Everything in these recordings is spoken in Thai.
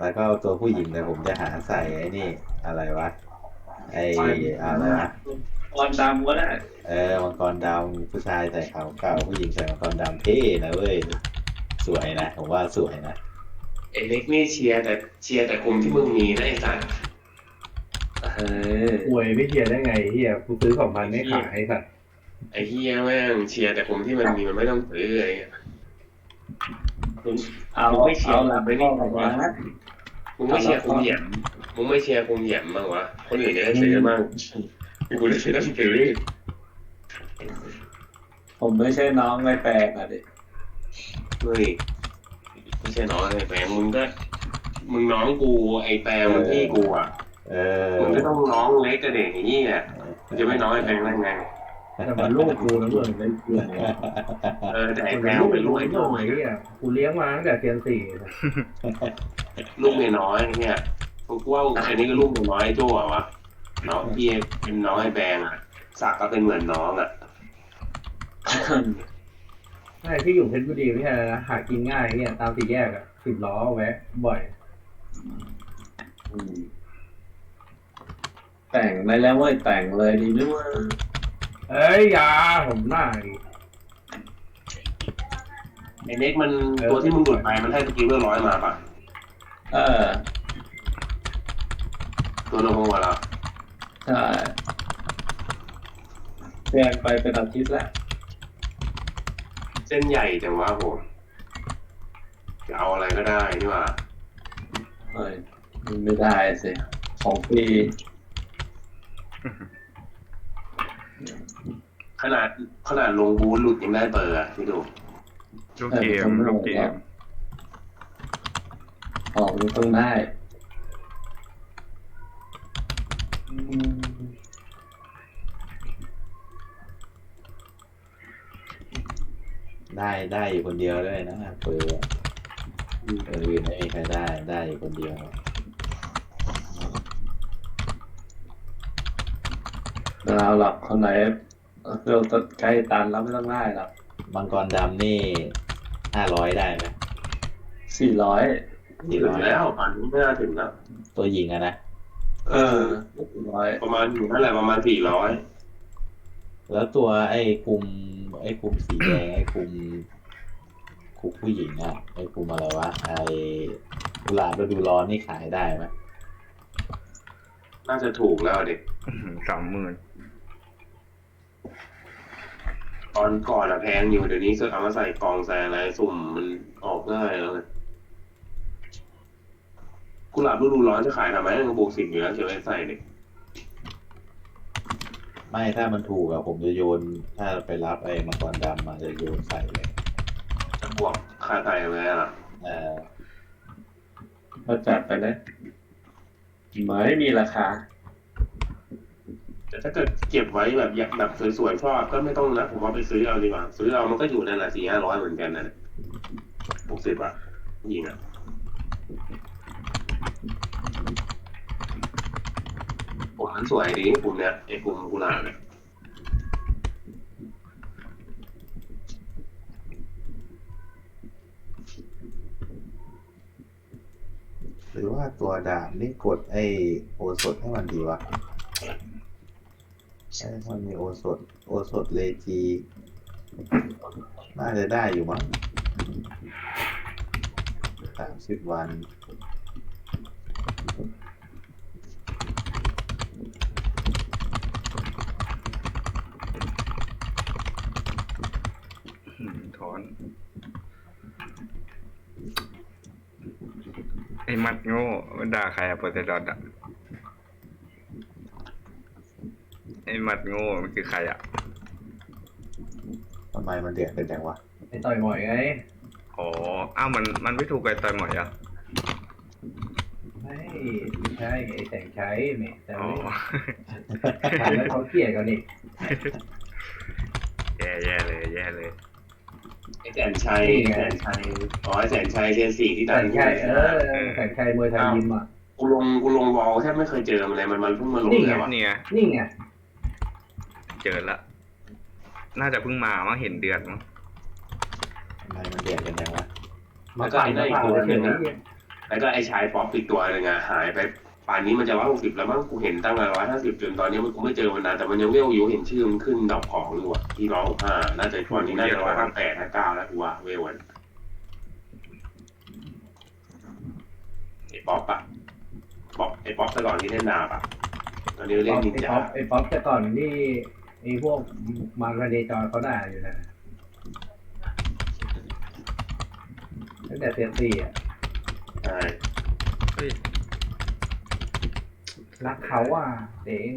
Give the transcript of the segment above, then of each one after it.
แล้วก็ตัวผู้หญิงเนี่ยผมจะหาใส่ไอ้นี่ อะไรวะ ไอ้อะไรวะออนดำก็ได้เออมังกรดำผู้ชายใส่ขาวเก่าผู้หญิงใส่มังกรดำเท่นะเว้ยสวยนะผมว่าสวยนะไอ้เล็กนี่เชียร์แต่เชียร์แต่กลุ่มที่มึงมีนะไอ้สัตว์เอออวยไม่เทียร์ได้ไงเฮียกูซื้อสองพันไม่ขายไอ้สัตว์ไอ้เฮียแม่งเชียร์แต่กลุ่มที่มันมีมันไม่ต้องซื้ออะไรเงี้ย เอามึงไม่เชียร์หลังไม่ไม่ได้ได้บอกว่ามึงไม่เชียร์คุมแหยมมึงไม่เชียร์คุมแหยมบ้างวะคนอื่นจะได้ซื้อบ้างกูได้ซื้อต้องซื้อผมไม่ใช่น้องไม่แปลกอะดิเฮ้ยไม่ใช่น้องไอ้แปงมึงก็ มึงน้องกูไอ้แปงมึงพี่กูอะเออมึงก็ต้องน้องเล็กกับเด็กอย่างนี้อะจะไม่น้องไอ้แปงได้ไง แต่มันลูกกูนะเพื่อนเป็นเพื่อนเออแต่ไอ้มันแปเป็นงลูกเป็นกูลูกไอ้ไอ้โจ้โจ้ไอ้เฮียกูเลี้ยงมาตั้งแต่เซียนสี่ลูกเมียน้อยเนี่ยกูว่าอันนี้ก็ลูกเมียน้อยไอ้โจ้อะวะน้องพี่เป็นน้องไอ้แปงอะสักก็เป็นเหมือนน้องอะใช่ที่อยู่เพชรบุรีไม่ใช่นะหากินง่ายเฮียตามสี่แยกอะสิบล้อแวะ บ่อยอืมแต่งได้แล้วเว้ยแต่งเลยดีด้วย เอ้ยอยาผมหน้าดิไอ้เล็กมันตัวที่มึงดูดไปมันให้สกิลเรื่องร้อยมาปะเออตัวโนโฮอะเหรอใช่แปลงไปเป็นอาทิตย์แล้วเส้นใหญ่จังวะผมจะเอาอะไรก็ได้นี่หว่าเฮ้ยมันไม่ได้สิของฟรี ขนาดขนาดลงบูธหลุดยังได้เปิดอะที่ดูลูกเกมลูกเกมของมันต้องได้อืมได้ได้อยู่คนเดียวด้วยนะเปิดเออไม่มีใครได้ได้อยู่คนเดียว เราหลับคนไหน เราตัดใกล้ตันแล้วไม่ต้องได้หรอกมังกรดำนี่ห้าร้อยได้ไหมสี่ร้อยสี่ถึร้งอยแล้วตอนนี้ไม่น่าถึงแล้วตัวหญิงอะนะ เออ สี่ร้อยประมาณอยู่นั่นแหละประมาณสี่ร้อยแล้วตัวไอ้กลุ่มไอ้กลุ่มสีแดง ไอ้กลุ่มกลุ่มผู้หญิงอะไอ้กลุ่มอะไรวะไอ้กุหลาบฤดูร้อนนี่ขายได้ไหมน่าจะถูกแล้วเด็กสามหมื่น ตอนก่อนอะแพงอยู่เดี๋ยวนี้ก็เอามาใส่กล่องใส่อะไรสุ่มมันออกง่ายแล้วไงกุหลาบฤดูร้อนจะขายทำไมมันบวกสิบอยู่แล้วเชียวไอ้ใส่เด็กไม่ถ้ามันถูกอะผมจะโยนถ้าไปรับไอ้มังกรดำมาจะโยนใส่เลยจะบวกค่าใส่ไหมอะเออเราจัดไปเลยไม่มีราคา แต่ถ้าเกิดเก็บไว้แบบอยากแบบสวยๆชอบก็ไม่ต้องนะผมว่าไปซื้อเอาดีกว่าซื้อเอามันก็อยู่นั่นหละสี่ห้าร้อยเหมือนกันนะหกสิบอะยิงอะผมมันสวยดีกลุ่มเนี้ยไอ้กลุ่มกุหลาบเนี่ยหรือว่าตัวดาบนี่กดไอ้โอสถให้มันดีวะ ไอ้มันมีโอสถโอสถเลจีน่าจะได้อยู่มั้งสามสิบวันถอน ไอ้มัดโง่มันด่าใครอะโปรเตดอนอะ ไอ้มัดโง่มันคือใครอะทำไมมันเดือดเป็นจังวะไอ้ต่อยหมอยไงอ๋ออ้าวมันมันไม่ถูกกับไอ้ต่อยหมอยอะไม่ไม่ใช่ไอ้แต่งใช้เมแต่อ๋อไม่แล้วเขาเกลียดกันนี่แย่แย่เลยแย่เลยไอ้แสนชัยแสนชัยอ๋อไอ้แสนชัยเชนสี่ที่ดัแต่งงใช่เออแต่งใช่มวยไทยยิมอะ กูลงกูลงวอลแทบไม่เคยเจอมันเลยมันมันเพิ่งมาลงนี่ไง เลยวะเนี่ย นี่ไง เจอละ น่าจะเพิ่งมามั้งเห็นเดือนมั้งทำไมมันเดือดเป็นจังวะมาปั่นมาปั่นเลยเฉยแล้วก็ไอ้ชายป๊อปอีกตัวหนึ่งอะหายไป ป่านนี้มันจะร้อยหกสิบแล้วมั้งกูเห็นตั้งแต่ร้อยห้าสิบจนตอนนี้มันกูไม่เจอมันนานแต่มันยังเวลอยู่เห็นชื่อมันขึ้นดอกของอยู่อะที่ร้อยหกห้าน่าจะตอนนี้น่าจะร้อยห้าแปดห้าเก้าแล้วกูว่าเวลวันไอ้ป๊อปอะป๊อปไอ้ป๊อปแต่ก่อนที่เล่นดาบอะตอนนี้เล่นนินไอ้จาป๊อปไอ้ป๊อปแต่ก่อนนี่ ไอ้พวกมาราเดจอยเขาด่าอยู่นะตั้งแต่เซนซี่อะใช่เฮ้ย รักเขาอะเอง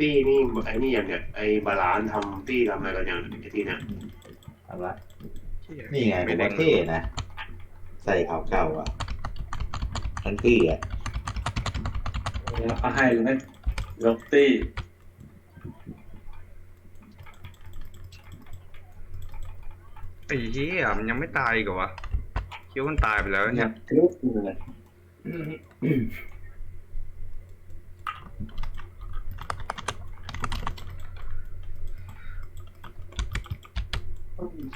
ตี้นี่ไอ้นี่อย่างเนี้ยไอ้บาลานซ์ทำตี้ทำอะไรกันอย่างไอ้ที่เนี่ยทำละเหี้ยนี่ไงผไม่มได้ว่าเท่นะ ใส่ขาวเก่าอะทั้งตี้อะแล้วก็ให้เลยยกตี้ไอ้เหี้ยมันยังไม่ตายอีกเหรอวะคิดว่ามันตายไปแล้วเนี่เนี่ยยทุกเลย แล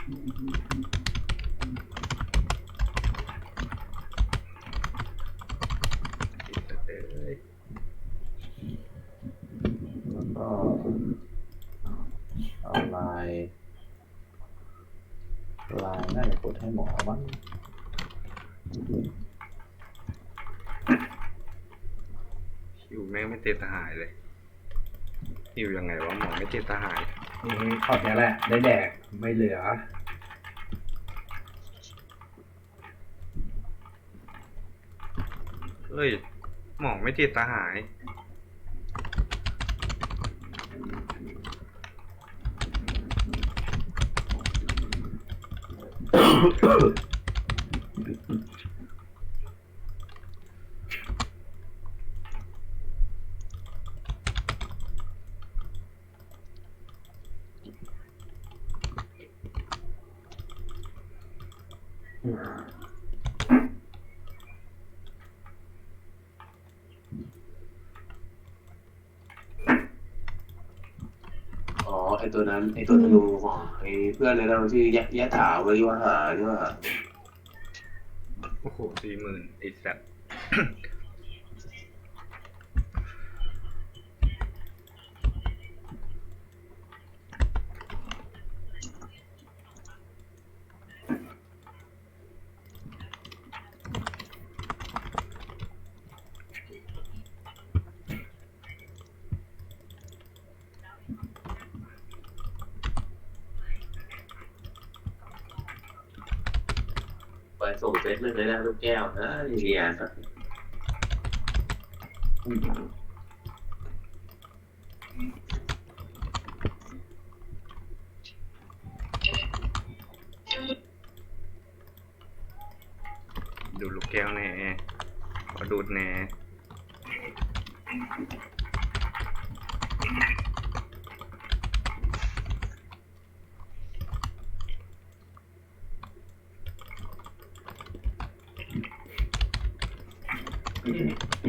้วก็เอาลายลายน่าจะกดให้หมอบ้างหิวแม่งไม่เตะทหายเลยหิวยังไงวะหมอไม่เตะทหาย นี่ขอบนี้แหละได้แดก ไม่เหลือ เอ้ย หมองไม่เตาหาย อ๋อไอตัวนั้นไอตัวธนูของไอเพื่อนในเราที่ยะยะถาวิวหานี่ว่าโอ้โหสี่หมื่นไอ้สัตว์ ส่งเซตเลยนะลูกแก้วนะเรียนดูลูกแก้วแน่ขอดูดแน่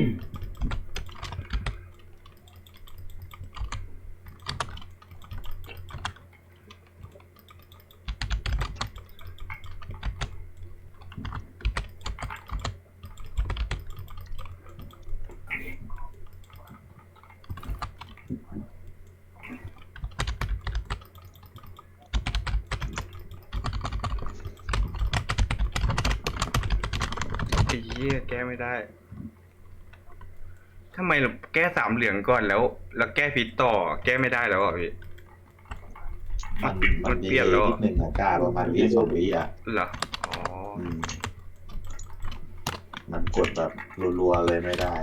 ไอ้เหี้ยแก้ไม่ได้ ทำไมเราแก้สามเหลืองก่อนแล้ว แล้วแก้พิษต่อ แก้ไม่ได้แล้วอะพี่ มันมัมันนมีเปลี่ยนแล้ว นิดหนึ่งอะกล้าประมาณวิสองวิอะเหรออ๋ออืมมันกดแบบรัวๆเลยไม่ได้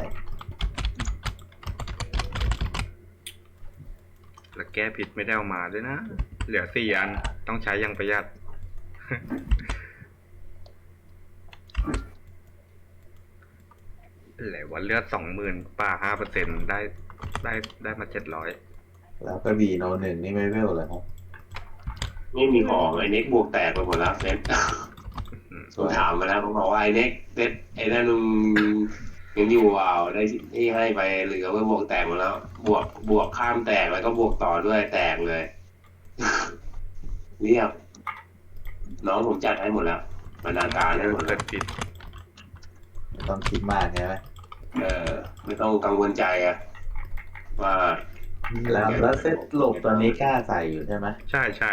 แล้วแก้พิษไม่ได้เอามาด้วยนะ เหลือสี่อันต้องใช้อยังประหยัด อะไรวะเลือดสองหมื่นป่าห้าเปอร์เซ็นได้ได้ได้มาเจ็ดร้อยแล้วก็ดีโนหนึ่งนี่ไม่เวลเลยครับไม่มีของไอ้เน็กบวกแตกไปหมดแล้วเซ็ตผมถามมาแล้วเขาบอกว่าไอ้เน็กเซ็ตไอ้นั่นมึงยังอยู่เปล่าได้ที่ให้ไปเหลือว่าบวกแตกหมดแล้ว บวกบวกข้ามแตกแล้วก็บวกต่อด้วยแตกเลยเรียบน้องผมจัดให้หมดแล้วบรรณาการให้หมดเกิแล้วดผิด ไม่ต้องคิดมากใช่ไหมเออไม่ต้องกังวลใจอะว่าแล้วแล้วเซตหลบตอนนี้กล้าใส่อยู่ใช่ไหมใช่ใช่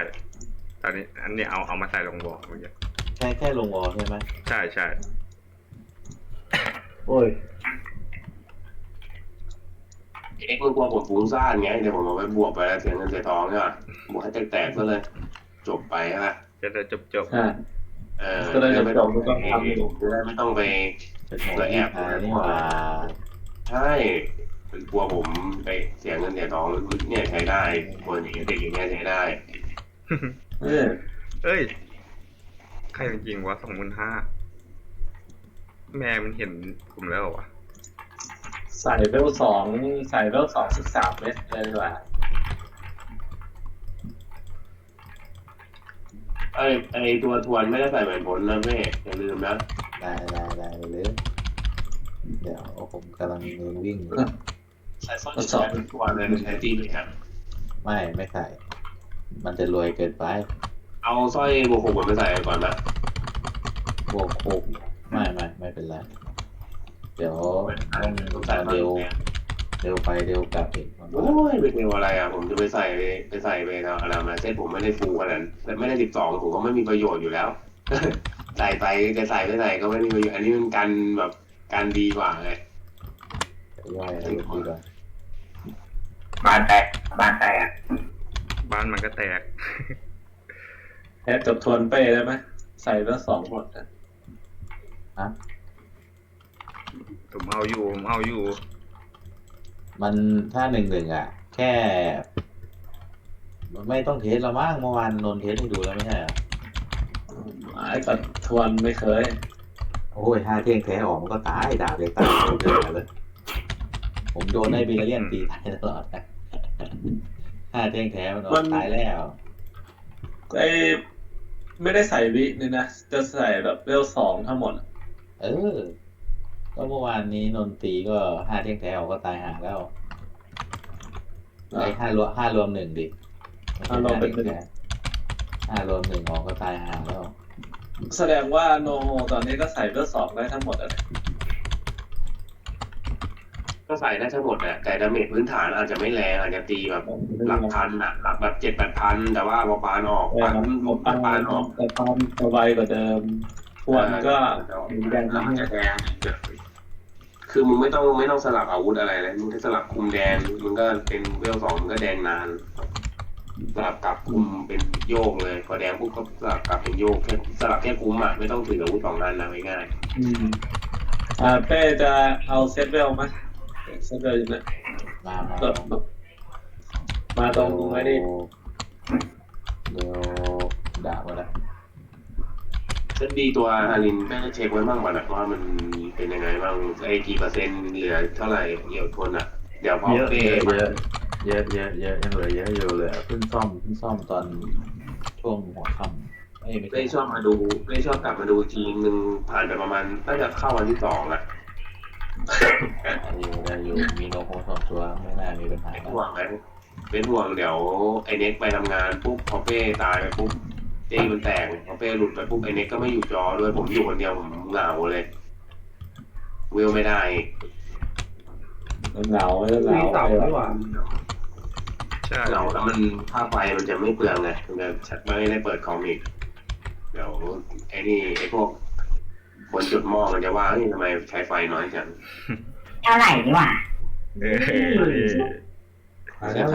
ตอนนี้ อันนี้เอาเอามาใส่ลงบ่อเมื่อกี้แค่แค่ลงวอลใช่ไหมใช่ใช่โอ้ยเอ็กซ์มันกลัวผมฟุ้งซ่านไงเดี๋ยวผมเอาไปบวกไปแล้วเสียเงินเสียทองใช่ป่ะบวกให้แตกๆซะเลย จบไปใช่ป่ะจะได้จบจบ ใช่เออก็เลยไม่ต้องไม่ต้องทำจะได้ไม่ต้องไป เป็นโหมดที่พายนี่หว่าใช่เป็นกลัวผมไปเสียเงินเสียทองเนี่ยใช้ได้คนอย่างเงี้ยเด็กอย่างเงี้ยใช้ได้เออเอ้ย ใครจริงๆวะสองหมื่นห้าแม่มันเห็นผมแล้วเหรอวะใส่เวลสองใส่เวลสองสิบสามเมตรเลยดีกว่าไอ้ไอ้ตัวทวนไม่ได้ใส่แหวนผลนะแม่อย่าลืมนะ ได้ได้ได้เลย เดี๋ยวผมกำลังมือวิ่งอยู่ใส่สร้อยสองทวนเลยใช้ตีไปครับไม่ไม่ใส่ มันจะรวยเกินไป เอาสร้อยโบกหกไปใส่ก่อนนะบวกหกไม่ไม่ไม่เป็นไรเดี๋ยวต้องต้องใส่เร็วเร็วไปเร็วกลับอีกมันโอ้ยไปเทวอะไรอะผมจะไปใส่ไปใส่ไปนะอะไรมาเซ็ตผมไม่ได้ฟูขนาดนั้นไม่ได้สิบสองผมก็ไม่มีประโยชน์อยู่แล้ว ใส่ไปจะใส่ไม่ใส่ก็ไม่มีประโยชน์อันนี้มันกันแบบกันดีกว่าไงย่อยอะไรดีกว่าบ้านแตกบ้านแตกบ้านมันก็แตกแอดจบทวนเป้ได้ไหมใส่เวลสองหมดนะผมเอาอยู่ผมเอาอยู่ มันถ้าหนึ่งหนึ่งอะ แค่ไม่ต้องเทสละมั้งเมื่อวานนนท์เทสให้ดูแล้วไม่ใช่เหรอ ไอ้ก็ทวนไม่เคย โอ้ยห้าเที่ยงแท้ออกมันก็ตายดาบเลยตายผมเจอเลย ผมโดนได้เบลเลียนตีตายตลอดนะห้าเที่ยงแท้มันออกตายแล้ว ไอ้ไม่ได้ใส่วินี่นะ จะใส่แบบเวลสองทั้งหมด เออ ก็เมื่อวานนี้นนตรีก็ห้าเที่ยงแท้ออกก็ตายห่างแล้วไอ้ห้ารวมห้ารวมหนึ่งดิห้ารวมเป็นหนึ่ง ห้ารวมหนึ่งออกก็ตายห่างแล้ว แสดงว่าโนโฮตอนนี้ก็ใส่เวลสองได้ทั้งหมดอะนะก็ใส่ได้ทั้งหมดแหละแต่ดาเมจพื้นฐานอาจจะไม่แรงอาจจะตีแบบหลักพันอะหลักแบบเจ็ดแปดพันแต่ว่าพอปานออกแต่ปานมันลบปานออกแต่ปานจะไวกว่าเดิมทวนก็มีแดงแล้วมันจะแดงคือมึงไม่ต้องไม่ต้องสลับอาวุธอะไรเลยมึงแค่สลับคุมแดงมึงก็เป็นเวลสองมึงก็แดงนาน สลับกลับคุมเป็นโยกเลยพอแดงปุ๊บก็สลับกลับเป็นโยกแค่สลับแค่คุมอะไม่ต้องถืออาวุธสองนันนะง่ายอืมอ่าเป้จะเอาเซตเวลไหมเซตเวลอยู่นะมามาก็มาตรงไม่ได้เดี๋ยวด่ามาแล้วๆเซตดีตัวฮารินแม่ก็เช็คไว้บ้างก่อนนะว่ามันเป็นยังไงบ้างไอ้กี่เปอร์เซ็นต์เหลือเท่าไหร่เกี่ยวทนอะ เดี๋ยวพอเยอะเป้เยอะเยอะ เยอะเยอะเยอะยังเหลือเยอะอยู่เลยเพิ่งซ่อมเพิ่งซ่อมตอนช่วงหัวค่ำเอ้ยไม่ไม่ใช่ชอบมาดูไม่ชอบกลับมาดูทีหนึ่งผ่านไปประมาณน่าจะเข้าวันที่สองอะได้อยู่ได้อยู่มีโนโฮสองตัวไม่น่ามีปัญหาเป็นห่วงไหมเป็นห่วงเดี๋ยวไอเน็กไปทำงานปุ๊บพอเป้ตายไปปุ๊บเจ้มันแตกพอเป้หลุดไปปุ๊บไอเน็กก็ไม่อยู่จอด้วยผมอยู่คนเดียวผมเหงาเลยวิวไม่ได้เหงาไม่เหงามีเสาไม่หวาน ใช่เหงาแล้วมันค่าไฟมันจะไม่เปลืองไงมันจะชัดไม่ได้เปิดคอมอีก เดี๋ยวไอ้นี่ไอ้พวกคนจุดหม้อมันจะว่าเฮ้ยทำไมใช้ไฟน้อยจังเท่าไหร่นี่หว่า เออมาแล้ว